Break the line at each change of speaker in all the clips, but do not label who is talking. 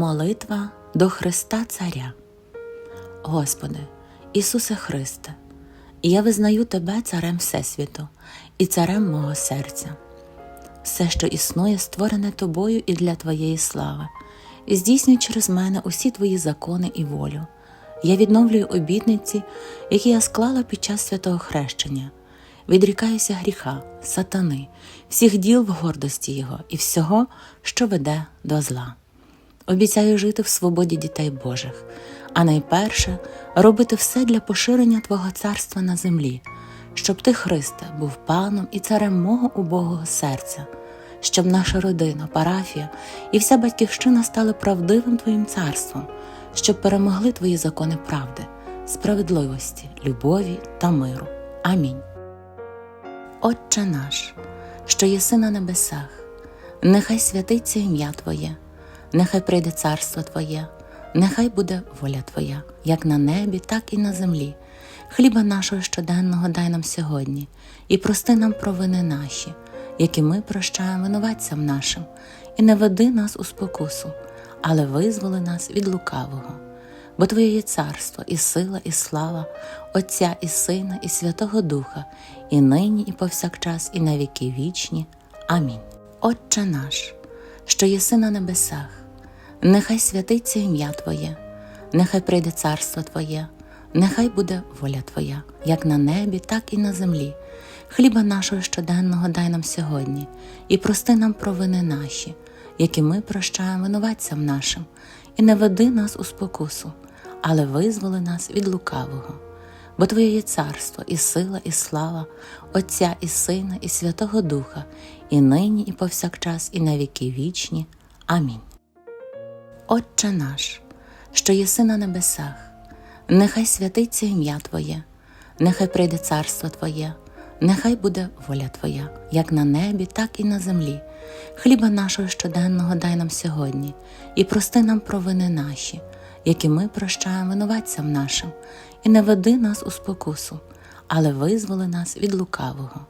Молитва до Христа Царя. Господи, Ісусе Христе, я визнаю Тебе Царем Всесвіту і Царем мого серця. Все, що існує, створене Тобою і для Твоєї слави, і здійснюй через мене усі Твої закони і волю. Я відновлюю обітниці, які я склала під час святого хрещення, відрікаюся гріха, сатани, всіх діл в гордості Його і всього, що веде до зла. Обіцяю жити в свободі дітей Божих, а найперше робити все для поширення Твого царства на землі, щоб Ти, Христе, був паном і царем мого убогого серця, щоб наша родина, парафія і вся батьківщина стали правдивим Твоїм царством, щоб перемогли Твої закони правди, справедливості, любові та миру. Амінь. Отче наш, що єси на небесах, нехай святиться ім'я Твоє, нехай прийде царство Твоє, нехай буде воля Твоя, як на небі, так і на землі. Хліба нашого щоденного дай нам сьогодні, і прости нам провини наші, які ми прощаємо винуватцям нашим, і не веди нас у спокусу, але визволи нас від лукавого. Бо Твоє є царство, і сила, і слава, Отця і Сина, і Святого Духа, і нині, і повсякчас, і на віки вічні. Амінь. Отче наш, що єси на небесах, нехай святиться ім'я Твоє, нехай прийде царство Твоє, нехай буде воля Твоя, як на небі, так і на землі. Хліба нашого щоденного дай нам сьогодні, і прости нам провини наші, які ми прощаємо винуватцям нашим, і не веди нас у спокусу, але визволи нас від лукавого. Бо Твоє є царство, і сила, і слава, Отця і Сина, і Святого Духа, і нині, і повсякчас, і на віки вічні. Амінь. Отче наш, що єси на небесах, нехай святиться ім'я Твоє, нехай прийде царство Твоє, нехай буде воля Твоя, як на небі, так і на землі. Хліба нашого щоденного дай нам сьогодні, і прости нам провини наші, які ми прощаємо винуватцям нашим, і не веди нас у спокусу, але визволи нас від лукавого.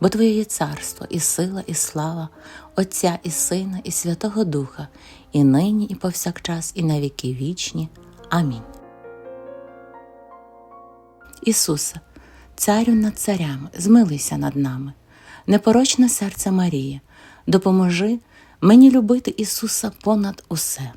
Бо Твоє є царство, і сила, і слава, Отця і Сина, і Святого Духа, і нині, і повсякчас, і на віки вічні. Амінь. Ісусе, Царю над царями, змилися над нами, непорочне серце Марії, допоможи мені любити Ісуса понад усе.